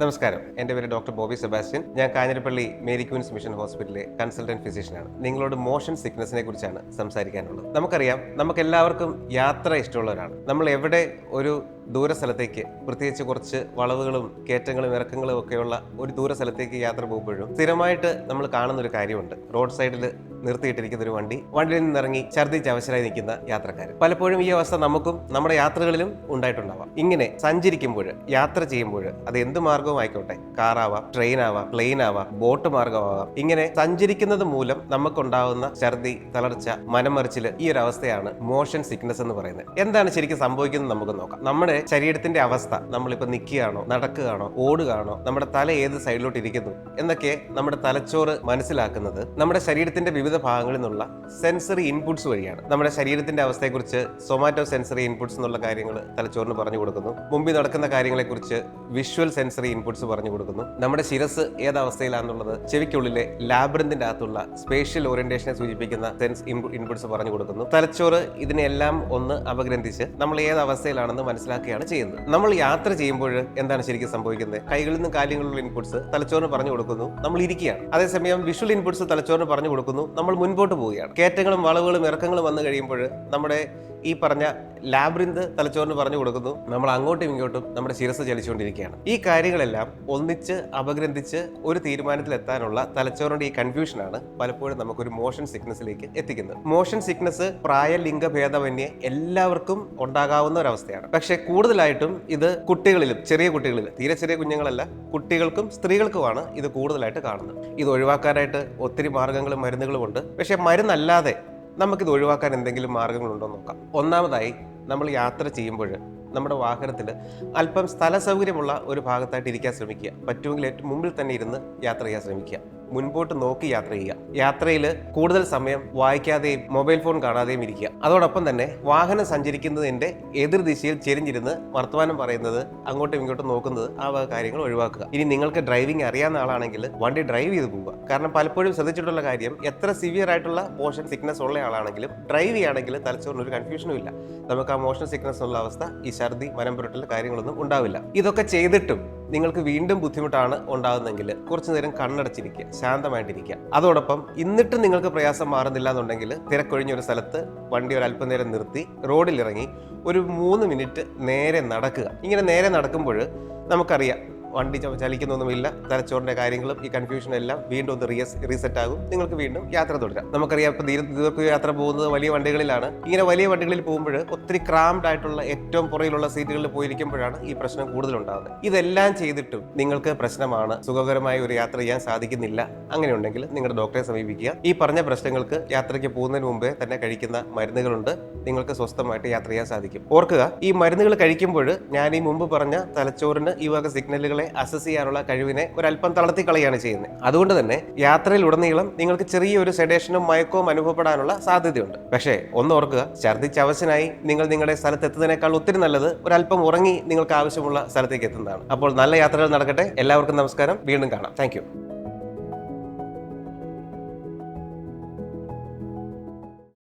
നമസ്കാരം. എന്റെ പേര് ഡോക്ടർ ബോബി സെബാസ്റ്റ്യൻ. ഞാൻ കാഞ്ഞിരപ്പള്ളി മേരി ക്യൂൻസ് മിഷൻ ഹോസ്പിറ്റലിലെ കൺസൾട്ടന്റ് ഫിസിഷ്യനാണ്. നിങ്ങളോട് മോഷൻ സിക്നസിനെ കുറിച്ചാണ് സംസാരിക്കാനുള്ളത്. നമുക്കറിയാം നമുക്ക് എല്ലാവർക്കും യാത്ര ഇഷ്ടമുള്ളവരാണ്. നമ്മൾ എവിടെ ഒരു ദൂര സ്ഥലത്തേക്ക് പ്രത്യേകിച്ച് കുറച്ച് വളവുകളും കയറ്റങ്ങളും ഇറക്കങ്ങളും ഒക്കെയുള്ള ഒരു ദൂര സ്ഥലത്തേക്ക് യാത്ര പോകുമ്പോഴും സ്ഥിരമായിട്ട് നമ്മൾ കാണുന്ന ഒരു കാര്യമുണ്ട്. റോഡ് സൈഡിൽ നിർത്തിയിട്ടിരിക്കുന്ന ഒരു വണ്ടി വണ്ടിയിൽ നിന്നിറങ്ങി ഛർദ്ദിച്ച് അവശരായി നിൽക്കുന്ന യാത്രക്കാർ പലപ്പോഴും ഈ അവസ്ഥ നമുക്കും നമ്മുടെ യാത്രകളിലും ഉണ്ടായിട്ടുണ്ടാവാം. ഇങ്ങനെ സഞ്ചരിക്കുമ്പോൾ യാത്ര ചെയ്യുമ്പോൾ അത് എന്ത് മാർഗവും ആയിക്കോട്ടെ കാറാവാം ട്രെയിൻ ആവാം പ്ലെയിൻ ആവാം ബോട്ട് മാർഗമാവാം ഇങ്ങനെ സഞ്ചരിക്കുന്നത് മൂലം നമുക്കുണ്ടാവുന്ന ഛർദി തളർച്ച മനമറിച്ചിൽ ഈ ഒരു അവസ്ഥയാണ് മോഷൻ സിക്നസ് എന്ന് പറയുന്നത്. എന്താണ് ശരിക്കും സംഭവിക്കുന്നത് നമുക്ക് നോക്കാം. നമ്മുടെ ശരീരത്തിന്റെ അവസ്ഥ നമ്മളിപ്പോ നിൽക്കുകയാണോ നടക്കുകയാണോ ഓടുകയാണോ നമ്മുടെ തല ഏത് സൈഡിലോട്ട് ഇരിക്കുന്നു എന്നൊക്കെ നമ്മുടെ തലച്ചോറ് മനസ്സിലാക്കുന്നത് നമ്മുടെ ശരീരത്തിന്റെ വിവിധ ഭാഗങ്ങളിൽ നിന്നുള്ള സെൻസറി ഇൻപുട്സ് വഴിയാണ്. നമ്മുടെ ശരീരത്തിന്റെ അവസ്ഥയെക്കുറിച്ച് സൊമാറ്റോ സെൻസറി ഇൻപുട്സ് എന്നുള്ള കാര്യങ്ങൾ തലച്ചോറിന് പറഞ്ഞു കൊടുക്കുന്നു. മുമ്പിൽ നടക്കുന്ന കാര്യങ്ങളെക്കുറിച്ച് വിഷ്വൽ സെൻസറി ഇൻപുട്സ് പറഞ്ഞു കൊടുക്കുന്നു. നമ്മുടെ ശിരസ് ഏത് അവസ്ഥയിലാണെന്നുള്ളത് ചെവിക്കുള്ളിലെ ലാബ്രന്തിന്റെ അകത്തുള്ള സ്പേഷ്യൽ ഓറിയന്റേഷനെ സൂചിപ്പിക്കുന്ന സെൻസ് ഇൻപുട്സ് പറഞ്ഞു കൊടുക്കുന്നു. തലച്ചോറ് ഇതിനെല്ലാം ഒന്ന് അപഗ്രന്ഥിച്ച് നമ്മൾ ഏത് മനസ്സിലാക്കുകയാണ് ചെയ്യുന്നത്. നമ്മൾ യാത്ര ചെയ്യുമ്പോൾ എന്താണ് ശരിക്കും സംഭവിക്കുന്നത്? കൈകളിൽ നിന്നും കാര്യങ്ങളുള്ള ഇൻപുട്സ് തലച്ചോറിന് പറഞ്ഞു കൊടുക്കുന്നു. നമ്മൾ ഇരിക്കുകയാണ്. അതേസമയം വിഷ്വൽ ഇൻപുട്സ് തലച്ചോറിന് പറഞ്ഞു കൊടുക്കുന്നു. നമ്മൾ മുൻപോട്ട് പോവുകയാണ്. കയറ്റങ്ങളും വളവുകളും ഇറക്കങ്ങളും വന്നു കഴിയുമ്പോൾ നമ്മുടെ ഈ പറഞ്ഞ ലാബ്രിന്ത് തലച്ചോറിന് പറഞ്ഞു കൊടുക്കുന്നു. നമ്മൾ അങ്ങോട്ടും ഇങ്ങോട്ടും നമ്മുടെ ശിരസ് ചലിച്ചുകൊണ്ടിരിക്കുകയാണ്. ഈ കാര്യങ്ങളെല്ലാം ഒന്നിച്ച് അപഗ്രന്ഥിച്ച് ഒരു തീരുമാനത്തിലെത്താനുള്ള തലച്ചോറിന്റെ ഈ കൺഫ്യൂഷനാണ് പലപ്പോഴും നമുക്കൊരു മോഷൻ സിക്നസിലേക്ക് എത്തിക്കുന്നത്. മോഷൻ സിക്നസ് പ്രായ ലിംഗഭേദമന്യേ എല്ലാവർക്കും ഉണ്ടാകാവുന്ന ഒരു അവസ്ഥയാണ് പക്ഷെ കൂടുതലായിട്ടും ഇത് കുട്ടികളിലും ചെറിയ കുട്ടികളിലും തീരെ ചെറിയ കുഞ്ഞുങ്ങളല്ല കുട്ടികൾക്കും സ്ത്രീകൾക്കുമാണ് ഇത് കൂടുതലായിട്ട് കാണുന്നത്. ഇത് ഒഴിവാക്കാനായിട്ട് ഒത്തിരി മാർഗങ്ങളും മരുന്നുകളും ഉണ്ട് പക്ഷെ മരുന്നല്ലാതെ നമുക്കിത് ഒഴിവാക്കാൻ എന്തെങ്കിലും മാർഗങ്ങളുണ്ടോ നോക്കാം. ഒന്നാമതായി നമ്മൾ യാത്ര ചെയ്യുമ്പോൾ നമ്മുടെ വാഹനത്തിൽ അല്പം സ്ഥല സൗകര്യമുള്ള ഒരു ഭാഗത്തായിട്ട് ഇരിക്കാൻ ശ്രമിക്കുക. പറ്റുമെങ്കിൽ ഏറ്റവും മുമ്പിൽ തന്നെ ഇരുന്ന് യാത്ര ചെയ്യാൻ ശ്രമിക്കുക. മുൻപോട്ട് നോക്കി യാത്ര ചെയ്യുക. യാത്രയിൽ കൂടുതൽ സമയം വായിക്കാതെയും മൊബൈൽ ഫോൺ കാണാതെയും ഇരിക്കുക. അതോടൊപ്പം തന്നെ വാഹനം സഞ്ചരിക്കുന്നതിന്റെ എതിർ ദിശയിൽ ചെരിഞ്ഞിരുന്ന് വർത്തമാനം പറയുന്നത് അങ്ങോട്ടും ഇങ്ങോട്ടും നോക്കുന്നത് ആ വക കാര്യങ്ങൾ ഒഴിവാക്കുക. ഇനി നിങ്ങൾക്ക് ഡ്രൈവിംഗ് അറിയാവുന്ന ആളാണെങ്കിൽ വണ്ടി ഡ്രൈവ് ചെയ്ത് പോവുക. കാരണം പലപ്പോഴും ശ്രദ്ധിച്ചിട്ടുള്ള കാര്യം എത്ര സിവിയർ ആയിട്ടുള്ള മോഷൻ സിക്നസ് ഉള്ള ആളാണെങ്കിലും ഡ്രൈവ് ചെയ്യുകയാണെങ്കിൽ തലച്ചോറിന് ഒരു കൺഫ്യൂഷനും ഇല്ല. നമുക്ക് ആ മോഷൻ സിക്നസ് ഉള്ള അവസ്ഥ ഈ ഛർദി മനം പുരട്ടൽ കാര്യങ്ങളൊന്നും ഉണ്ടാവില്ല. ഇതൊക്കെ ചെയ്തിട്ടും നിങ്ങൾക്ക് വീണ്ടും ബുദ്ധിമുട്ടാണ് ഉണ്ടാകുന്നതെങ്കിൽ കുറച്ചു നേരം കണ്ണടച്ചിരിക്കുക ശാന്തമായിട്ടിരിക്കുക. അതോടൊപ്പം എന്നിട്ടും നിങ്ങൾക്ക് പ്രയാസം മാറുന്നില്ല എന്നുണ്ടെങ്കിൽ തിരക്കൊഴിഞ്ഞ ഒരു സ്ഥലത്ത് വണ്ടി ഒരു അല്പനേരം നിർത്തി റോഡിലിറങ്ങി ഒരു മൂന്ന് മിനിറ്റ് നേരെ നടക്കുക. ഇങ്ങനെ നേരെ നടക്കുമ്പോൾ നമുക്കറിയാം വണ്ടി ചലിക്കുന്നൊന്നുമില്ല. തലച്ചോറിന്റെ കാര്യങ്ങളും ഈ കൺഫ്യൂഷൻ എല്ലാം വീണ്ടും ഒന്ന് റീസ് റീസെറ്റ് ആകും. നിങ്ങൾക്ക് വീണ്ടും യാത്ര തുടരാം. നമുക്കറിയാം ഇപ്പൊ ദീർഘ യാത്ര പോകുന്നത് വലിയ വണ്ടികളിലാണ്. ഇങ്ങനെ വലിയ വണ്ടികളിൽ പോകുമ്പോൾ ഒത്തിരി ക്രാംഡ് ആയിട്ടുള്ള ഏറ്റവും പുറയിലുള്ള സീറ്റുകളിൽ പോയിരിക്കുമ്പോഴാണ് ഈ പ്രശ്നം കൂടുതൽ ഉണ്ടാകുന്നത് ഇതെല്ലാം ചെയ്തിട്ടും നിങ്ങൾക്ക് പ്രശ്നമാണ്. സുഖകരമായ ഒരു യാത്ര ചെയ്യാൻ സാധിക്കുന്നില്ല. അങ്ങനെയുണ്ടെങ്കിൽ നിങ്ങളുടെ ഡോക്ടറെ സമീപിക്കുക. ഈ പറഞ്ഞ പ്രശ്നങ്ങൾക്ക് യാത്രയ്ക്ക് പോകുന്നതിന് മുമ്പേ തന്നെ കഴിക്കുന്ന മരുന്നുകളുണ്ട്. നിങ്ങൾക്ക് സ്വസ്ഥമായിട്ട് യാത്ര ചെയ്യാൻ സാധിക്കും. ഓർക്കുക ഈ മരുന്നുകൾ കഴിക്കുമ്പോൾ ഞാൻ ഈ മുമ്പ് പറഞ്ഞ തലച്ചോറിന് ഈ വക സിഗ്നലുകളെ അസസ് ചെയ്യാനുള്ള കഴിവിനെ ഒരല്പം തളർത്തി കളയാണ് ചെയ്യുന്നത്. അതുകൊണ്ട് തന്നെ യാത്രയിൽ ഉടനീളം നിങ്ങൾക്ക് ചെറിയൊരു സെഡേഷനും മയക്കവും അനുഭവപ്പെടാനുള്ള സാധ്യതയുണ്ട്. പക്ഷേ ഒന്ന് ഓർക്കുക ഛർദ്ദിച്ച് അവശനായി നിങ്ങൾ നിങ്ങളുടെ സ്ഥലത്ത് എത്തുന്നതിനേക്കാൾ ഒത്തിരി നല്ലത് ഒരല്പം ഉറങ്ങി നിങ്ങൾക്ക് ആവശ്യമുള്ള സ്ഥലത്തേക്ക് എത്തുന്നതാണ്. അപ്പോൾ നല്ല യാത്രകൾ നടക്കട്ടെ. എല്ലാവർക്കും നമസ്കാരം. വീണ്ടും കാണാം. താങ്ക്